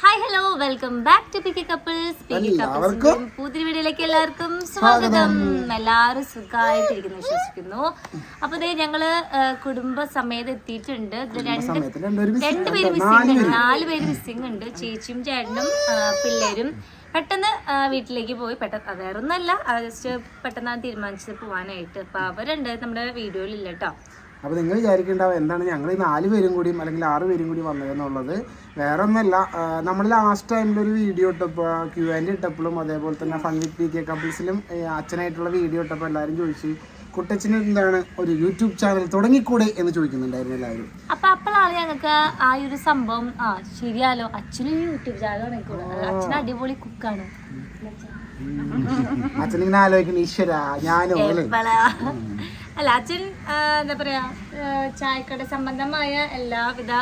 Hi hello welcome back to picky couples picky കപ്പിൾസിന്റെ പുതിയ വീഡിയോയിലേക്ക് എല്ലാവർക്കും സ്വാഗതം. എല്ലാവരും സുഖമായിട്ടിരിക്കുന്നു വിശ്വസിക്കുന്നു. അപ്പൊ ദേ ഞങ്ങൾ കുടുംബസമേതം എത്തിയിട്ടുണ്ട്. രണ്ട് രണ്ടുപേര് മിസ്സിംഗ് ഉണ്ട്. നാല് പേര്. മിസ്സിംഗ് ഉണ്ട്. ചേച്ചിയും ചേട്ടനും പിള്ളേരും. പെട്ടെന്ന് വീട്ടിലേക്ക് പോയി. പെട്ടെന്ന് വേറൊന്നല്ല ജസ്റ്റ് പെട്ടെന്നാണ് തീരുമാനിച്ചത് പോവാനായിട്ട്. അപ്പൊ അവരുണ്ട് നമ്മുടെ വീഡിയോയിലില്ല കേട്ടോ. അപ്പൊ നിങ്ങൾ വിചാരിക്കേണ്ടാവും എന്താണ് ഞങ്ങൾ ഈ നാല് പേരും കൂടിയും അല്ലെങ്കിൽ ആറ് പേരും കൂടി വന്നതെന്നുള്ളത്? വേറെ ഒന്നല്ല നമ്മൾ ലാസ്റ്റ് ടൈമിൽ ഒരു വീഡിയോ ഇട്ടപ്പോൾ ക്യു ആൻഡ് ഇട്ടപ്പോഴും അതേപോലെ തന്നെ ഫൺ വിത്ത് പി കെ കപ്പിൾസിലും അച്ഛനായിട്ടുള്ള വീഡിയോ ഇട്ടപ്പോൾ എല്ലാവരും ചോദിച്ചു കുട്ടച്ഛന് എന്താണ് ഒരു യൂട്യൂബ് ചാനൽ തുടങ്ങിക്കൂടെ? എന്ന് ചോദിക്കുന്നുണ്ടായിരുന്നു എല്ലാവരും. അപ്പൊ അപ്പോഴാണ് ഞങ്ങൾക്ക് ആ ഒരു സംഭവം ആ ശരിയാലോ? അച്ഛനും യൂട്യൂബ് ചാനൽ അച്ഛൻ അടിപൊളി കുക്കാണ് അച്ഛനിങ്ങനെ ആലോചിക്കണം ഈശ്വര ഞാനോ? അല്ലേ അച്ഛൻ എന്താ പറയാ ചായക്കട സംബന്ധമായ എല്ലാവിധ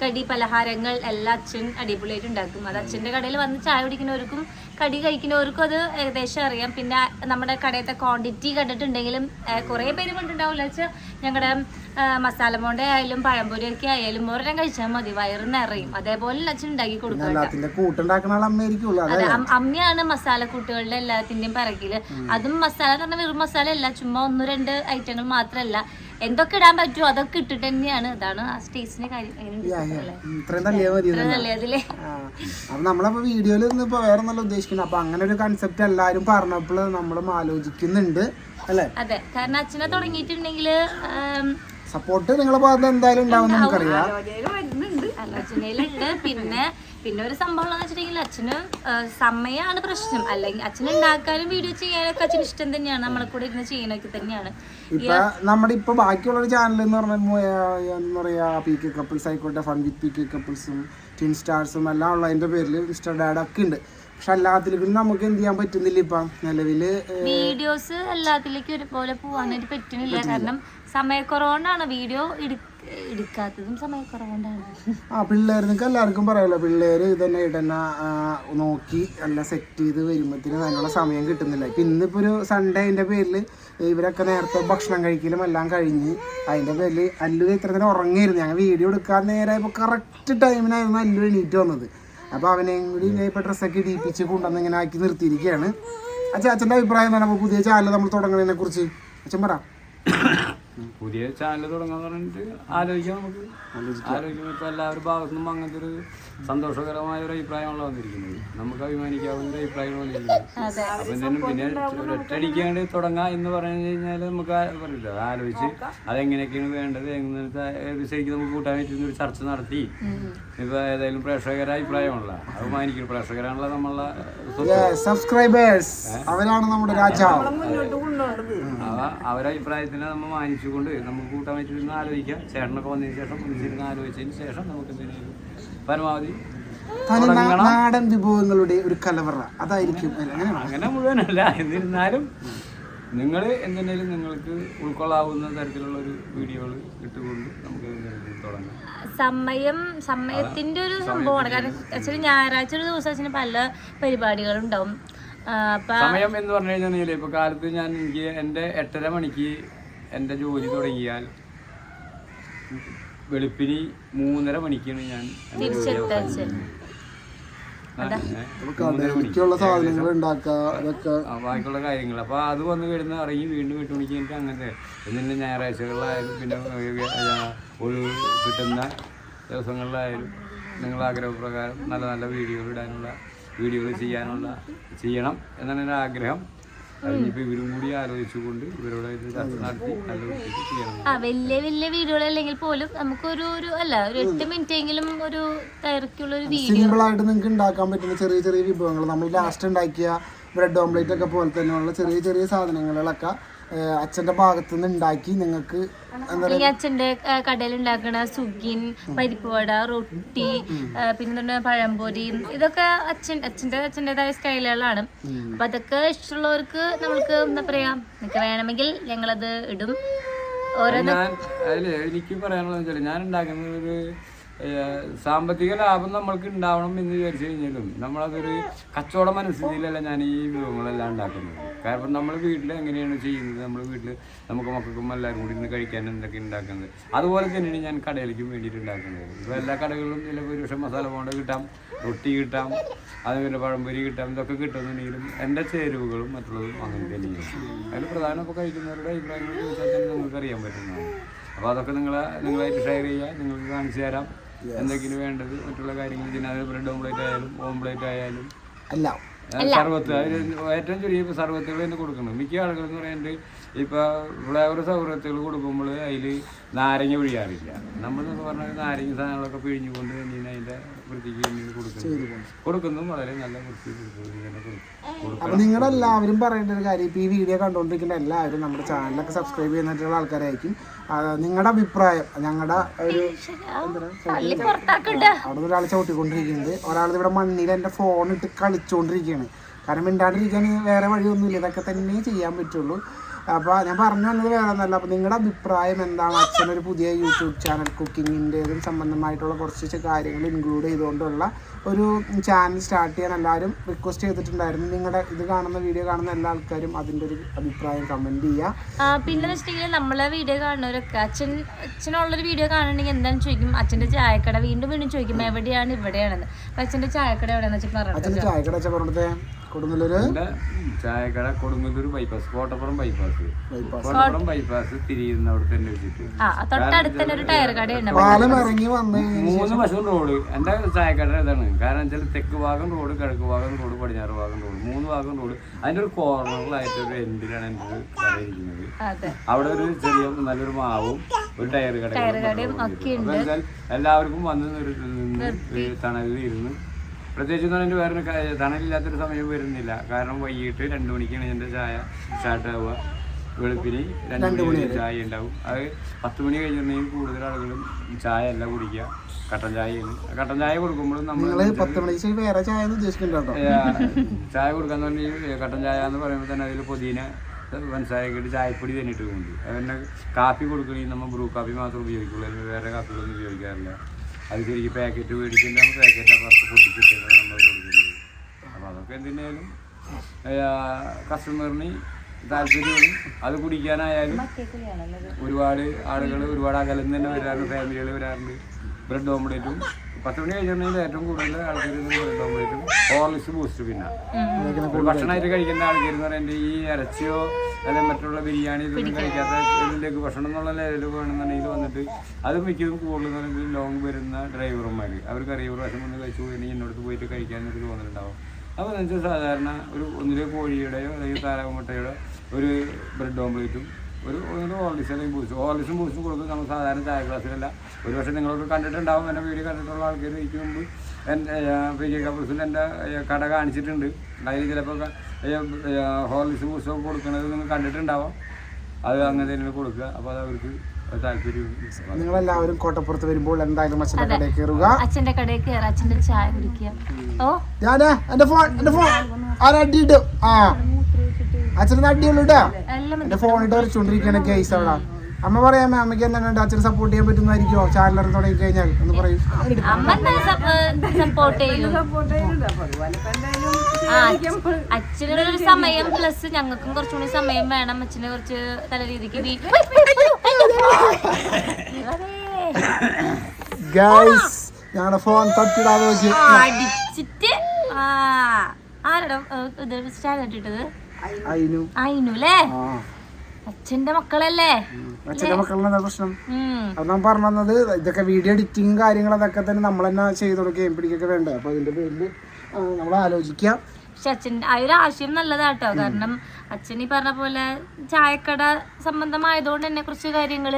കടി പലഹാരങ്ങൾ എല്ലാം അച്ഛൻ അടിപൊളിയായിട്ട് ഉണ്ടാക്കും. അത് അച്ഛന്റെ കടയിൽ വന്ന് ചായ കുടിക്കുന്നവർക്കും കടി കഴിക്കുന്നവർക്കും അത് ഏകദേശം അറിയാം. പിന്നെ നമ്മുടെ കടയത്തെ ക്വാണ്ടിറ്റി കണ്ടിട്ടുണ്ടെങ്കിലും കുറേ പേര് കൊണ്ടുണ്ടാവില്ല വെച്ചാൽ ഞങ്ങളുടെ മസാല മോണ്ട ആയാലും പഴംപൊരി ഒക്കെ ആയാലും ഒരെണ്ണം കഴിച്ചാൽ മതി. വയറ് നിറയും. അതേപോലെ അച്ഛൻ ഉണ്ടാക്കി കൊടുക്കും അമ്മയാണ് മസാല കൂട്ടുകളുടെ എല്ലാത്തിന്റെയും പിറകിൽ. അതും മസാല എന്ന് പറഞ്ഞാൽ വെറും മസാല അല്ല ചുമ്മാ ഒന്ന് രണ്ട് ഐറ്റങ്ങൾ മാത്രമല്ല എന്തൊക്കെ ഇടാൻ പറ്റുമോ അതൊക്കെ ഇട്ടിട്ട് തന്നെയാണ്. ഇതാണ് ആ സ്റ്റേജിന്റെ കാര്യം. നമ്മളപ്പോ വീഡിയോയിൽ നിന്ന് ഇപ്പൊ വേറെ നല്ല ഉദ്ദേശിക്കുന്നത് അപ്പൊ അങ്ങനെ ഒരു കൺസെപ്റ്റ് എല്ലാരും പറഞ്ഞപ്പോൾ നമ്മളും ആലോചിക്കുന്നുണ്ട്. അല്ലെ? അതെ. കാരണം അച്ഛനെ തുടങ്ങിയിട്ടുണ്ടെങ്കിൽ സപ്പോർട്ട് നിങ്ങളെ ഭാഗത്ത് എന്തായാലും ഉണ്ടാവും. നമുക്കറിയാം. പിന്നെ പിന്നെ ഒരു സംഭവം എന്ന് വെച്ചിട്ടുണ്ടെങ്കിൽ അച്ഛന് സമയമാണ് പ്രശ്നം. അല്ലെങ്കിൽ അച്ഛൻ ഉണ്ടാക്കാനും വീഡിയോ ചെയ്യാനൊക്കെ അച്ഛന് ഇഷ്ടം തന്നെയാണ്. നമ്മളെ കൂടെ ഇരുന്ന് ചെയ്യാനൊക്കെ തന്നെയാണ്. ഇപ്പൊ നമ്മുടെ ഇപ്പൊ ബാക്കിയുള്ള ഒരു ചാനൽ എന്ന് പറഞ്ഞാൽ എന്താ പറയാ പി കെ കപ്പിൾസ് ആയിക്കോട്ടെ ഫൺ വിത്ത് പി കെ കപ്പിൾസും ട്വിൻ സ്റ്റാർസും എല്ലാം ഉള്ള അതിന്റെ പേരിൽ മിസ്റ്റർ ഡാഡ് ഒക്കെ ഉണ്ട്. പക്ഷെ എല്ലാത്തിലും നമുക്ക് എന്ത് ചെയ്യാൻ പറ്റുന്നില്ല ഇപ്പൊ. നിലവിൽ വീഡിയോസ് എല്ലാത്തിലേക്കും ഒരുപോലെ പോവാനായിട്ട് പറ്റുന്നില്ല. കാരണം സമയക്കുറവുകൊണ്ടാണ് വീഡിയോ എടുക്കാത്തതും സമയക്കുറവുകൊണ്ടാണ് ആ പിള്ളേർ നിങ്ങൾക്ക് എല്ലാവർക്കും പറയാലോ പിള്ളേര് ഇതന്നെ ഇടന്നെ ആ, നോക്കി എല്ലാം സെറ്റ് ചെയ്ത് വരുമ്പോഴത്തേന് അതിനുള്ള സമയം കിട്ടുന്നില്ല. ഇപ്പം ഇന്നിപ്പോ ഒരു സൺഡേ അതിന്റെ പേരിൽ ഇവരൊക്കെ നേരത്തെ ഭക്ഷണം കഴിക്കലും എല്ലാം കഴിഞ്ഞ് അതിന്റെ പേരിൽ അല്ലു ഇത്ര നേരം ഉറങ്ങിയിരുന്നു. ഞങ്ങൾ വീഡിയോ എടുക്കാൻ നേരമായപ്പോൾ കറക്റ്റ് ടൈമിനായിരുന്നു അല്ലു എണീറ്റ് വന്നത്. അപ്പോൾ അവനെയും കൂടി ഇപ്പോൾ ഡ്രസ്സൊക്കെ ഇടിയിപ്പിച്ച് കൊണ്ടുവന്ന് ഇങ്ങനെ ആക്കി നിർത്തിയിരിക്കുകയാണ്. അച്ഛൻ അച്ഛന്റെ അഭിപ്രായം എന്താണ്? പുതിയ ചാനൽ നമ്മൾ തുടങ്ങുന്നതിനെ കുറിച്ച് അച്ഛൻ പറ. പുതിയ ചാനൽ തുടങ്ങാന്ന് പറഞ്ഞിട്ട് ആലോചിക്കാം നമുക്ക്. ആലോചിക്കുമ്പോൾ ഇപ്പൊ ഭാഗത്തു നിന്നും അങ്ങനത്തെ ഒരു സന്തോഷകരമായ ഒരു അഭിപ്രായമാണല്ലോ വന്നിരിക്കുന്നത്. നമുക്ക് അഭിമാനിക്കാവുന്ന ഒരു അഭിപ്രായമാണ് വന്നിരിക്കുന്നത് അപ്പൊ പിന്നെ ഒറ്റടിക്കാണ്ട് തുടങ്ങാം എന്ന് പറഞ്ഞു കഴിഞ്ഞാൽ നമുക്ക് പറയില്ല. ആലോചിച്ച് അതെങ്ങനെയൊക്കെയാണ് വേണ്ടത് എങ്ങനത്തെ ഏത് ശരിക്കും നമുക്ക് കൂട്ടാൻ പറ്റുന്ന ഒരു ചർച്ച നടത്തി. ഇപ്പൊ ഏതായാലും പ്രേക്ഷകര അഭിപ്രായമാണല്ലോ. അഭിമാനിക്കുന്നു പ്രേക്ഷകരാണല്ലോ നമ്മളെ. സബ്സ്ക്രൈബേഴ്സ് അവരാണ് നമ്മുടെ രാജാവ്. അവരഭിപ്രായത്തിനെ നമ്മൾ അഭിപ്രായത്തിനെ മാനിച്ചുകൊണ്ട് നമുക്ക് കൂട്ടാൻ പറ്റുന്ന ആലോചിക്കാം. ചേട്ടനൊക്കെ വന്നതിന് ശേഷം ഒന്നിച്ചിരുന്ന് ആലോചിച്ചതിന് ശേഷം നമുക്ക് എന്തെങ്കിലും പരമാവധി തനി നാടൻ വിഭവങ്ങളുടെ ഒരു കലവറ. അതായിരിക്കും? അങ്ങനെ മുഴുവനല്ല. എന്നിരുന്നാലും നിങ്ങൾ എന്തെങ്കിലും നിങ്ങൾക്ക് ഉൾക്കൊള്ളാവുന്ന തരത്തിലുള്ള ഒരു വീഡിയോകൾ ഇട്ടുകൊണ്ട് നമുക്ക് തുടങ്ങാം. സമയം സമയത്തിന്റെ ഒരു സംഭവമാണ്. കാരണം ഞായറാഴ്ച ഒരു ദിവസം അച്ഛന് പല പരിപാടികളുണ്ടാവും. സമയം എന്ന് പറഞ്ഞു കഴിഞ്ഞാൽ ഇപ്പൊ കാലത്ത് ഞാൻ എനിക്ക് എന്റെ എട്ടര മണിക്ക് എന്റെ ജോലി തുടങ്ങിയാൽ വെളുപ്പിന് മൂന്നര മണിക്കാണ് ഞാൻ ബാക്കിയുള്ള കാര്യങ്ങൾ. അപ്പൊ അത് വന്ന് കിടന്ന് ഇറങ്ങി വീണ്ടും എട്ട് മണിക്ക് എനിക്ക് അങ്ങനത്തെ. എന്നിട്ട് ഞായറാഴ്ചകളിലായാലും പിന്നെ ഒരു കിട്ടുന്ന ദിവസങ്ങളിലായാലും നിങ്ങൾ ആഗ്രഹപ്രകാരം നല്ല നല്ല വീഡിയോ ഇടാനുള്ള വീഡിയോകൾ ചെയ്യാനുള്ള ചെയ്യണം എന്നാണ് എന്റെ ആഗ്രഹം. അതിനിപ്പോൾ ഇവരും കൂടി ആലോചിച്ചുകൊണ്ട് ഇവരോട് ചർച്ച നടത്തി നല്ല ചെയ്യണം ആ വലിയ വലിയ വീഡിയോകൾ അല്ലെങ്കിൽ പോലും നമുക്കൊരു ഒരു അല്ല ഒരു എട്ട് മിനിറ്റ് എങ്കിലും ഒരു ദൈർഘ്യമുള്ള ഒരു വീഡിയോ സിമ്പിൾ ആയിട്ട് നിങ്ങൾക്ക് ഉണ്ടാക്കാൻ പറ്റുന്ന ചെറിയ ചെറിയ വിഭവങ്ങൾ. നമ്മൾ ലാസ്റ്റ് ഉണ്ടാക്കിയ ബ്രെഡ് ഓംലേറ്റ് ഒക്കെ പോലെ തന്നെയുള്ള ചെറിയ ചെറിയ സാധനങ്ങളൊക്കെ ഏഹ്, അച്ഛന്റെ ഭാഗത്ത് നിന്ന് ഉണ്ടാക്കി നിങ്ങൾക്ക് ഈ അച്ഛന്റെ കടയിൽ ഉണ്ടാക്കണ സുഗിൻ പരിപ്പ് വട റൊട്ടി പിന്നെ പഴംപൊരി ഇതൊക്കെ അച്ഛൻ അച്ഛന്റെ അച്ഛന്റെതായ സ്റ്റൈലുകളാണ്. അപ്പൊ അതൊക്കെ ഇഷ്ടമുള്ളവർക്ക് നമ്മൾക്ക് എന്താ പറയാ നിങ്ങൾക്ക് വേണമെങ്കിൽ ഞങ്ങളത് ഇടും. ഓരോ എനിക്ക് പറയാനുള്ളത് ഞാൻ ഉണ്ടാക്കുന്നത് ഒരു സാമ്പത്തിക ലാഭം നമ്മൾക്ക് ഉണ്ടാവണം എന്ന് വിചാരിച്ചു കഴിഞ്ഞാലും നമ്മളതൊരു കച്ചവട മനസ്സിലല്ല ഞാൻ ഈ വിഭവങ്ങളെല്ലാം ഉണ്ടാക്കുന്നത്. കാരണം നമ്മൾ വീട്ടിൽ എങ്ങനെയാണ് ചെയ്യുന്നത്? നമ്മൾ വീട്ടിൽ നമുക്ക് മക്കൾക്കും എല്ലാവരും കൂടി ഇരുന്ന് കഴിക്കാൻ എന്തൊക്കെ ഉണ്ടാക്കുന്നത്? അതുപോലെ തന്നെയാണ് ഞാൻ കടയിലേക്കും വേണ്ടിയിട്ട് ഉണ്ടാക്കുന്നത്. ഇപ്പോൾ എല്ലാ കടകളിലും ചില ഭൂരിപക്ഷം മസാല പോണ്ട കിട്ടാം റൊട്ടി കിട്ടാം അതുപോലെ പഴംപൊരി കിട്ടാം ഇതൊക്കെ കിട്ടുന്നുണ്ടെങ്കിലും എന്റെ ചേരുവകളും മറ്റുള്ളതും അങ്ങനെ തന്നെയാണ്. അതിൽ പ്രധാനം ഇപ്പോൾ കഴിക്കുന്നവരുടെ അഭിപ്രായങ്ങൾ ചോദിച്ചാൽ തന്നെ അറിയാൻ പറ്റുന്നതാണ്. അപ്പോൾ അതൊക്കെ നിങ്ങളെ നിങ്ങളായിട്ട് ഷെയർ ചെയ്യുക നിങ്ങൾക്ക് കാണിച്ചു തരാം. എന്തെങ്കിലും വേണ്ടത്? മറ്റുള്ള കാര്യങ്ങൾ ഇതിനകത്ത് ബ്രെഡ് ഓംപ്ലേറ്റ് ആയാലും ഓംപ്ലേറ്റ് ആയാലും? അല്ല. സർവത്ത് ഏറ്റവും ചെറിയ ഇപ്പോൾ സർവത്തുകൾ തന്നെ കൊടുക്കണം. മിക്ക ആളുകൾ എന്ന് പറയുന്നത് ഇപ്പൊ ഫ്ലേവർ സർവത്തുകൾ കൊടുക്കുമ്പോൾ അതിൽ നാരങ്ങ പിഴിയാറില്ല. നമ്മളെന്നൊക്കെ പറഞ്ഞാൽ നാരങ്ങ സാധനങ്ങളൊക്കെ പിഴിഞ്ഞുകൊണ്ട് തന്നെ അതിന്റെ വൃത്തിക്ക് വേണ്ടി കൊടുക്കുന്നു. കൊടുക്കുന്നതും വളരെ നല്ല വൃത്തി തന്നെ കൊടുക്കും. നിങ്ങളുടെ എല്ലാവരും പറയേണ്ട ഒരു കാര്യം ഇപ്പൊ ഈ വീഡിയോ കണ്ടുകൊണ്ടിരിക്കുന്ന എല്ലാവരും നമ്മുടെ ചാനലൊക്കെ സബ്സ്ക്രൈബ് ചെയ്യുന്നിട്ടുള്ള ആൾക്കാരായിരിക്കും. നിങ്ങളുടെ അഭിപ്രായം ഞങ്ങളുടെ ഒരു? അവിടെ ഒരാൾ ചവിട്ടിക്കൊണ്ടിരിക്കുന്നുണ്ട്. ഒരാൾ ഇവിടെ മണ്ണിൽ എന്റെ ഫോൺ ഇട്ട് കളിച്ചുകൊണ്ടിരിക്കുകയാണ് കാരണം മിണ്ടാണ്ടിരിക്കാൻ വേറെ വഴിയൊന്നുമില്ല. ഇതൊക്കെ തന്നെ ചെയ്യാൻ പറ്റുള്ളൂ. അപ്പോൾ ഞാൻ പറഞ്ഞു വന്നത് വേറെ ഒന്നല്ല അപ്പോൾ നിങ്ങളുടെ അഭിപ്രായം എന്താണ്? അച്ഛനൊരു പുതിയ യൂട്യൂബ് ചാനൽ കുക്കിങ്ങിന്റെതും സംബന്ധമായിട്ടുള്ള കുറച്ച് കാര്യങ്ങൾ ഇൻക്ലൂഡ് ചെയ്തുകൊണ്ടുള്ള ഒരു ചാനൽ സ്റ്റാർട്ട് ചെയ്യാൻ എല്ലാവരും റിക്വസ്റ്റ് ചെയ്തിട്ടുണ്ടായിരുന്നു. നിങ്ങളുടെ ഇത് കാണുന്ന വീഡിയോ കാണുന്ന എല്ലാ ആൾക്കാരും അതിന്റെ ഒരു അഭിപ്രായം കമന്റ് ചെയ്യുക പിന്നെ വെച്ചിട്ടുണ്ടെങ്കിൽ നമ്മളെ വീഡിയോ കാണുന്നവരൊക്കെ അച്ഛൻ അച്ഛനുള്ളൊരു വീഡിയോ കാണണമെങ്കിൽ എന്താണെന്ന് ചോദിക്കും? അച്ഛന്റെ ചായക്കട വീണ്ടും വീണ്ടും ചോദിക്കും എവിടെയാണ് ഇവിടെയാണെന്ന്. അപ്പൊ അച്ഛന്റെ ചായക്കട എവിടെയാണെന്ന് വെച്ചിട്ട് പറഞ്ഞു അച്ഛന്റെ ചായക്കട അച്ഛൻ പറഞ്ഞിട്ട് കൊടുങ്ങല്ലൂർ ചായക്കട Kodungallur bypass Kottappuram bypass Kottappuram bypass തിരിയുന്ന അവിടെ തന്നെ വെച്ചിട്ട്. ആ തൊട്ടടുത്ത് തന്നെ ഒരു ടയർ കടയുണ്ട്. പാലം ഇറങ്ങി വന്ന് മൂന്ന് വശവും റോഡ് എന്റെ ചായക്കട ഇതാണ്. കാരണം വെച്ചാൽ തെക്ക് ഭാഗം റോഡ് കിഴക്ക് ഭാഗം റോഡ് പടിഞ്ഞാറ് ഭാഗം റോഡ് മൂന്ന് ഭാഗം റോഡ് അതിന്റെ ഒരു കോർണറിലായിട്ട് ഒരു എൻഡിലാണ് എന്റെ ഒരു കട ഇരിക്കുന്നത്? അതെ. അവിടെ ഒരു ചെറിയ നല്ലൊരു മാവും ഒരു ടയർ കടയും എല്ലാവർക്കും വന്ന് ഒരു നിന്ന് ഒരു തണലിൽ ഇരുന്ന് പ്രത്യേകിച്ച് എന്ന് പറഞ്ഞാൽ വേറൊരു തണലില്ലാത്തൊരു സമയം വരുന്നില്ല. കാരണം വൈകിട്ട് രണ്ട് മണിക്കാണ് എന്റെ ചായ സ്റ്റാർട്ട് ആവുക വെളുപ്പിന് രണ്ട് മണി ചായ ഉണ്ടാവും. അത് പത്ത് മണി കഴിഞ്ഞിട്ടുണ്ടെങ്കിൽ കൂടുതൽ ആളുകളും ചായ അല്ല കുടിക്കുക. കട്ടൻ ചായയാണ്. കട്ടൻ ചായ കൊടുക്കുമ്പോഴും നമ്മൾ നിങ്ങൾ പത്ത് മണിക്ക് വേറെ ചായ ചായ കൊടുക്കാന്ന് പറഞ്ഞാൽ കട്ടൻ ചായ എന്ന് പറയുമ്പോൾ തന്നെ അതിൽ പുതിന മനസ്സിലാക്കിയിട്ട് ചായപ്പൊടി തന്നെ ഇട്ടുകൊണ്ട് അതുതന്നെ കാപ്പി കൊടുക്കണമെങ്കിൽ നമ്മൾ ബ്രൂ കാപ്പി മാത്രം ഉപയോഗിക്കുള്ളൂ. വേറെ കാപ്പികളൊന്നും ഉപയോഗിക്കാറില്ല. അത് ശരിക്കും പാക്കറ്റ് മേടിക്കുന്ന പാക്കറ്റ് അപ്പുറത്ത് പൊട്ടിച്ചിട്ടാണ് നമ്മൾ കൊടുക്കുന്നത് അപ്പോൾ അതൊക്കെ എന്തിനായാലും കസ്റ്റമറിന് താല്പര്യമാണ്. അത് കുടിക്കാനായാലും ഒരുപാട് ആളുകൾ ഒരുപാട് അകലം തന്നെ വരാറുണ്ട് ഫാമിലികൾ വരാറുണ്ട്. ബ്രെഡ് ഓംപ്ലേറ്റും പത്ത് മണി കഴിഞ്ഞിട്ടുണ്ടെങ്കിൽ ഏറ്റവും കൂടുതൽ ആൾക്കാർ ഹോർലിക്സ് ബൂസ്റ്റ് പിന്നെ ഭക്ഷണമായിട്ട് കഴിക്കുന്ന ആൾക്കാർ എന്ന് പറയുന്നത് ഈ ഇറച്ചിയോ അല്ലെങ്കിൽ മറ്റുള്ള ബിരിയാണി ഇതൊന്നും കഴിക്കാത്ത ഇതിലേക്ക് ഭക്ഷണം എന്നുള്ള ലെവലിൽ വേണമെന്നുണ്ടെങ്കിൽ വന്നിട്ട് അത് മിക്കതും കൂടുതൽ ലോങ് വരുന്ന ഡ്രൈവർമാർ അവർക്ക് അറിയാം പ്രാവശ്യം വന്ന് കഴിച്ചു പോയിട്ടുണ്ടെങ്കിൽ എന്നോട് പോയിട്ട് കഴിക്കാൻ എനിക്ക് തോന്നുന്നുണ്ടാവും അപ്പോൾ എന്ന് വെച്ചാൽ സാധാരണ ഒരു ഒന്നിലെ കോഴിയുടെയോ അല്ലെങ്കിൽ താരാമുട്ടയുടെ ഒരു ബ്രെഡ് ഓംപ്ലേറ്റും ഒരു ഒരു ഹോർലിക്സ് അല്ലെങ്കിൽ ബൂസ്റ്റ്. ഹോർലിക്സും ബൂസ്റ്റും കൊടുക്കും നമ്മൾ സാധാരണ ചായ ഗ്ലാസ്സിലല്ല. ഒരു പക്ഷേ നിങ്ങളൊക്കെ കണ്ടിട്ടുണ്ടാവും. എന്റെ വീഡിയോ കണ്ടിട്ടുള്ള ആൾക്കാർ എനിക്ക് മുമ്പ് എന്റെ പി ജെ കപ്പിൾസിൽ എന്റെ കട കാണിച്ചിട്ടുണ്ട്. അതിൽ ചിലപ്പോൾ ഹോർലിസും ബൂസ്റ്റും ഒക്കെ കൊടുക്കുന്നത് നിങ്ങൾ കണ്ടിട്ടുണ്ടാവാം. അത് അങ്ങനെ തന്നെ കൊടുക്കുക. അപ്പോൾ അത് അവർക്ക് താല്പര്യം. നിങ്ങളെല്ലാവരും കോട്ടപ്പുറത്ത് വരുമ്പോൾ എന്തായാലും അച്ഛന്റെ കടയിൽ കയറുക. അച്ഛന്റെ കടയിൽ കയറി. അച്ഛന്റെ ചായ കുടിക്കുക. ഓ. ഞാനാ? എന്റെ ഫോൺ എന്റെ ഫോൺ. ആരടിയിട്ടു ആ. അച്ഛന് അടിയുള്ളൂ കേട്ടോ എന്റെ ഫോൺ ഇട്ട് വരച്ചോണ്ടിരിക്കുകയാണ് കേസ് അവിടെ അമ്മ പറയാമേ അമ്മയ്ക്ക് എന്താണ് അച്ഛനെ സപ്പോർട്ട് ചെയ്യാൻ പറ്റുന്നതായിരിക്കോ ചാനലർ തുടങ്ങി കഴിഞ്ഞാൽ എന്ന് പറയും. അച്ഛനൊരു സമയം പ്ലസ് ഞങ്ങൾക്കും കുറച്ചുകൂടി സമയം വേണം. അച്ഛനെ കുറച്ച് തല രീതിക്ക്. ഗൈസ് ഞങ്ങളുടെ ഫോൺ തട്ടിടാതെ വെച്ച് ആ, അടിച്ചിട്ട് ആരുടെ ഇത് സ്റ്റാൻഡ് ഇട്ടിട്ടത് അല്ലേ അച്ഛന്റെ മക്കളല്ലേ? അച്ഛന്റെ മക്കളെന്താ പ്രശ്നം? അത് ഞാൻ പറഞ്ഞു തന്നത് ഇതൊക്കെ വീഡിയോ എഡിറ്റിംഗ് കാര്യങ്ങൾ അതൊക്കെ തന്നെ നമ്മൾ തന്നെ ചെയ്ത് കൊടുക്കുകയും പിടിക്കൊക്കെ വേണ്ടേ? അപ്പൊ അതിന്റെ പേരിൽ നമ്മൾ ആലോചിക്കാം പക്ഷെ അച്ഛന്റെ ആ ഒരു ആശയം നല്ലതാട്ടോ. കാരണം അച്ഛൻ ഈ പറഞ്ഞ പോലെ ചായക്കട സംബന്ധമായതുകൊണ്ട് തന്നെ കുറച്ച് കാര്യങ്ങൾ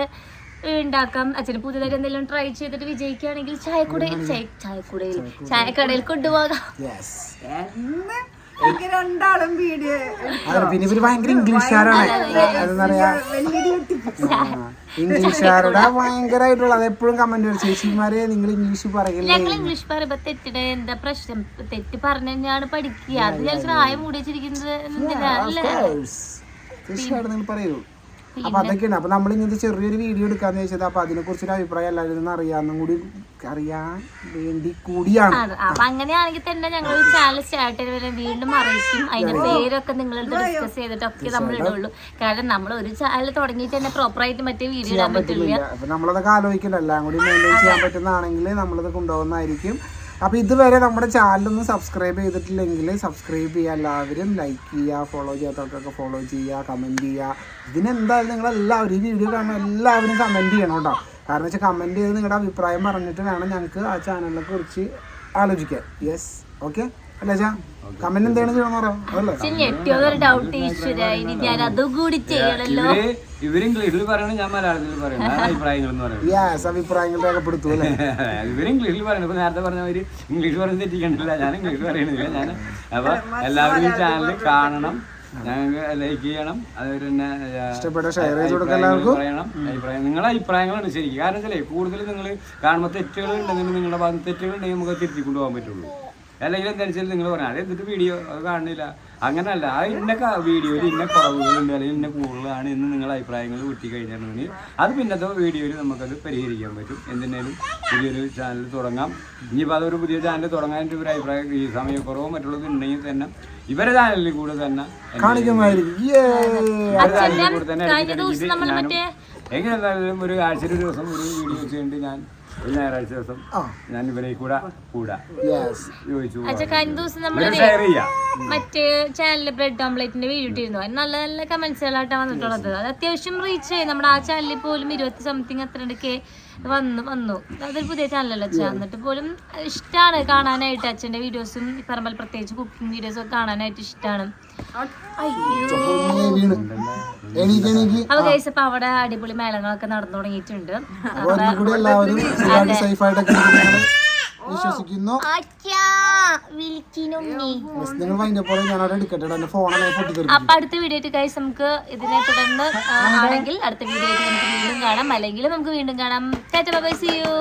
ഉണ്ടാക്കാം. അച്ഛന് പുതിയതായിട്ട് എന്തെങ്കിലും ട്രൈ ചെയ്തിട്ട് വിജയിക്കുകയാണെങ്കിൽ ചായക്കുടയിൽ ചായ- ചായക്കുടയിൽ ചായക്കടയിൽ. കൊണ്ടുപോകാം. പിന്നെ ഇവർ ഭയങ്കര ഇംഗ്ലീഷുകാരാണ്. അതെന്താ പറയാ ഇംഗ്ലീഷുകാരുടെ ഭയങ്കരമായിട്ടുള്ള അത് എപ്പോഴും കമന്റ് വരും ചേച്ചിമാരെ നിങ്ങൾ ഇംഗ്ലീഷ് പറയില്ലേ? ഞങ്ങൾ ഇംഗ്ലീഷ് പറയുമ്പോ തെറ്റിട്ട് എന്താ പ്രശ്നം? തെറ്റ് പറഞ്ഞു തന്നെയാണ് പഠിക്കുക. അത് വിചാരിച്ചാൽ ആയ മൂടി വെച്ചിരിക്കുന്നത് തീർച്ചയായിട്ടും നിങ്ങൾ പറയൂ. അപ്പൊ അതൊക്കെയാണ്. അപ്പൊ നമ്മൾ ഇങ്ങനത്തെ ചെറിയൊരു വീഡിയോ എടുക്കാന്ന് വെച്ചത് അപ്പൊ അതിനെ കുറിച്ചൊരു അഭിപ്രായം എല്ലാവരും ഒന്ന് അറിയാന്നും കൂടി അറിയാൻ വേണ്ടി കൂടിയാണ്. അപ്പൊ അങ്ങനെയാണെങ്കിൽ തന്നെ ഞങ്ങൾ ചാനൽ സ്റ്റാർട്ട് വീണ്ടും അറിയിക്കും. അതിന്റെ പേരൊക്കെ നിങ്ങളടുത്ത് ഡിസ്കസ് ചെയ്തിട്ടൊക്കെ നമ്മൾ ഇടുള്ളൂ. കാരണം നമ്മൾ ഒരു ചാനൽ തുടങ്ങിയിട്ട് തന്നെ പ്രോപ്പറായിട്ട് മറ്റേ വീഡിയോ ഇടാൻ പറ്റില്ല. അപ്പൊ നമ്മളതൊക്കെ ആലോചിക്കണ്ടല്ലോ എല്ലാം കൂടി മെയിന്റെയിൻ ചെയ്യാൻ പറ്റുന്നതാണെങ്കിൽ നമ്മളത് കൊണ്ടുപോകുന്നതായിരിക്കും. അപ്പൊ ഇതുവരെ നമ്മുടെ ചാനലൊന്ന് സബ്സ്ക്രൈബ് ചെയ്തിട്ടില്ലെങ്കിൽ സബ്സ്ക്രൈബ് ചെയ്യുക എല്ലാവരും ലൈക്ക് ചെയ്യുക ഫോളോ ചെയ്യാത്തവർക്കൊക്കെ ഫോളോ ചെയ്യുക കമന്റ് ചെയ്യുക. ഇതിനെന്തായാലും നിങ്ങളെല്ലാവരും ഈ വീഡിയോ കാണുന്ന എല്ലാവരും കമന്റ് ചെയ്യണം കേട്ടോ. കാരണം വെച്ചാൽ കമന്റ് ചെയ്ത് നിങ്ങളുടെ അഭിപ്രായം പറഞ്ഞിട്ട് വേണം ഞങ്ങൾക്ക് ആ ചാനലിനെ കുറിച്ച് ആലോചിക്കാൻ. യെസ് ഓക്കെ അല്ലേ ചാ കമന്റ് എന്താണ് ചെയ്യണമെന്ന് പറയാം അതല്ലേ? ഡൗട്ട് ഈശ്വര. ഇനി ഞാൻ അതും കൂടി ചെയ്യണല്ലോ. ഇവർ ഇവർ ഇംഗ്ലീഷിൽ പറയണം ഞാൻ മലയാളത്തിൽ പറയണം. അതാണ് അഭിപ്രായങ്ങൾ എന്ന് പറയുന്നത് അഭിപ്രായങ്ങൾ രേഖപ്പെടുത്തു അല്ലേ? ഇവർ ഇംഗ്ലീഷിൽ പറയണം. ഇപ്പൊ നേരത്തെ പറഞ്ഞവര് ഇംഗ്ലീഷ് തെറ്റിക്കണ്ടില്ല. ഞാൻ ഇംഗ്ലീഷ് പറയണില്ല. ഞാൻ അപ്പൊ എല്ലാവരും ഈ ചാനൽ കാണണം. ഞങ്ങൾക്ക് ലൈക്ക് ചെയ്യണം. അതുപോലെ തന്നെ ഇഷ്ടപ്പെട്ട ഷെയർ ചെയ്ത് പറയണം. അഭിപ്രായം നിങ്ങളുടെ അഭിപ്രായങ്ങളാണ് ശരിക്കും. കാരണം വെച്ചാലേ കൂടുതൽ നിങ്ങൾ കാണുമ്പോൾ തെറ്റുകൾ ഉണ്ടെങ്കിൽ നിങ്ങളുടെ ഭാഗത്ത് തെറ്റുകൾ ഉണ്ടെങ്കിൽ നമുക്ക് തിരുത്തി കൊണ്ടുപോകാൻ പറ്റുള്ളൂ. അല്ലെങ്കിൽ എന്താ വെച്ചാൽ നിങ്ങൾ പറയാം അതെന്തിട്ട് വീഡിയോ അത് കാണുന്നില്ല. അങ്ങനല്ല. ആ ഇന്ന വീഡിയോയിൽ ഇന്ന കുറവുകളുണ്ട് അല്ലെങ്കിൽ ഇന്ന കൂടുതലാണ് എന്ന് നിങ്ങളുടെ അഭിപ്രായങ്ങൾ കിട്ടി കഴിഞ്ഞിട്ടുണ്ടെങ്കിൽ അത് പിന്നത്തെ വീഡിയോയിൽ നമുക്കത് പരിഹരിക്കാൻ പറ്റും. എന്തിനേലും പുതിയൊരു ചാനൽ തുടങ്ങാം. ഇനിയിപ്പോൾ അതൊരു പുതിയ ചാനൽ തുടങ്ങാനായിട്ട് ഒരു അഭിപ്രായം ഈ സമയക്കുറവോ മറ്റുള്ളത് ഉണ്ടെങ്കിൽ തന്നെ ഇവരെ ചാനലിൽ കൂടെ തന്നെ ചാനലിൽ കൂടെ തന്നെ എങ്ങനെന്തായാലും ഒരു ആഴ്ചയിൽ ഒരു ദിവസം ഒരു വീഡിയോ ചെയ്യേണ്ടി ഞാൻ ഞായറാഴ്ച ദിവസം ഞാൻ ഇവരെ കൂടെ കൂടാ. മറ്റേ ചാനലിൽ ബ്രെഡ് ഓംപ്ലേറ്റിന്റെ വീഡിയോ ഇട്ടിരുന്നു. അതിന് നല്ല നല്ല കമന്റ്സുകളായിട്ടാണ് വന്നിട്ടുള്ളത്. അത് അത്യാവശ്യം റീച്ച് ആയി. നമ്മുടെ ആ ചാനലിൽ പോലും ഇരുപത്തി സംതിങ് അത്ര കെ വന്നു വന്നു. അതൊരു പുതിയ ചാനലല്ല അച്ഛാ. എന്നിട്ട് പോലും ഇഷ്ടമാണ് കാണാനായിട്ട് അച്ഛന്റെ വീഡിയോസും ഈ പറഞ്ഞ പ്രത്യേകിച്ച് കുക്കിംഗ് വീഡിയോസും ഒക്കെ കാണാനായിട്ട് ഇഷ്ടമാണ് എണീക്ക് അപ്പൊ ഗൈസ് അപ്പൊ അവിടെ അടിപൊളി മേളങ്ങളൊക്കെ നടന്നു തുടങ്ങിയിട്ടുണ്ട്. വിശ്വസിക്കുന്നു. അപ്പൊ അടുത്ത വീഡിയോ ആയിട്ട് ഗൈസ് നമുക്ക് ഇതിനെ തുടർന്ന് ആണെങ്കിൽ അടുത്ത വീഡിയോ ആയിട്ട് നമുക്ക് വീണ്ടും കാണാം. അല്ലെങ്കിൽ നമുക്ക് വീണ്ടും കാണാം. By C U